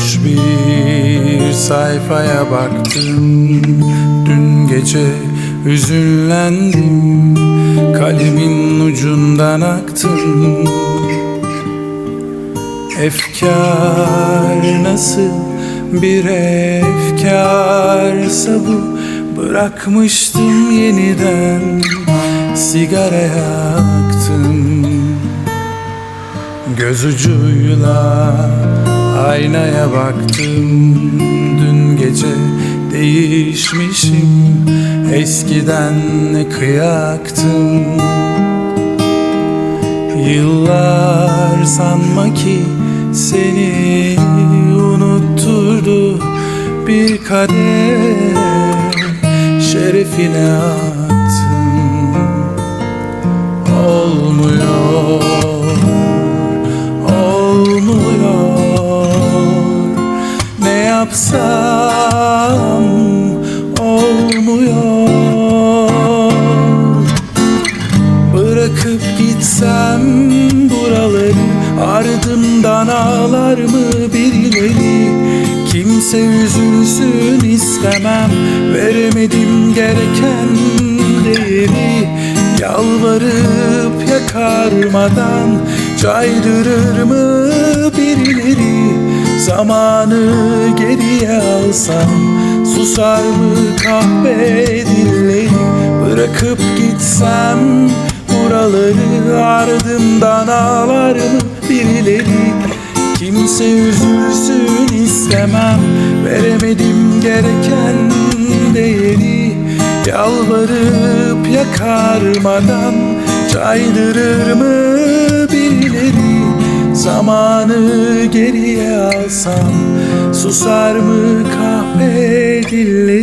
Boş bir sayfaya baktım. Dün gece hüzünlendim. Kalemin ucundan aktım. Efkar nasıl bir efkarsa bu. Bırakmıştım yeniden sigara yaktım Göz ucuyla aynaya baktım. Dün gece değişmişim. Eskiden ne kıyaktım. Yıllar sanma ki seni unutturdu Bir kader şerefine attım yapsam olmuyor. Bırakıp gitsem buraları Ardımdan ağlar mı birileri? Kimse üzülsün istemem Veremedim gereken değeri. Yalvarıp yakarmadan Caydırır mı birileri Zamanı geriye alsam Susar mı kahve dilleri? Bırakıp gitsem buraları Ardımdan ağlar mı birileri? Kimse üzülsün istemem Veremedim gereken değeri. Yalvarıp yakarmadan Caydırır mı birileri Zamanı geriye alsam Susar mı kahve dilleri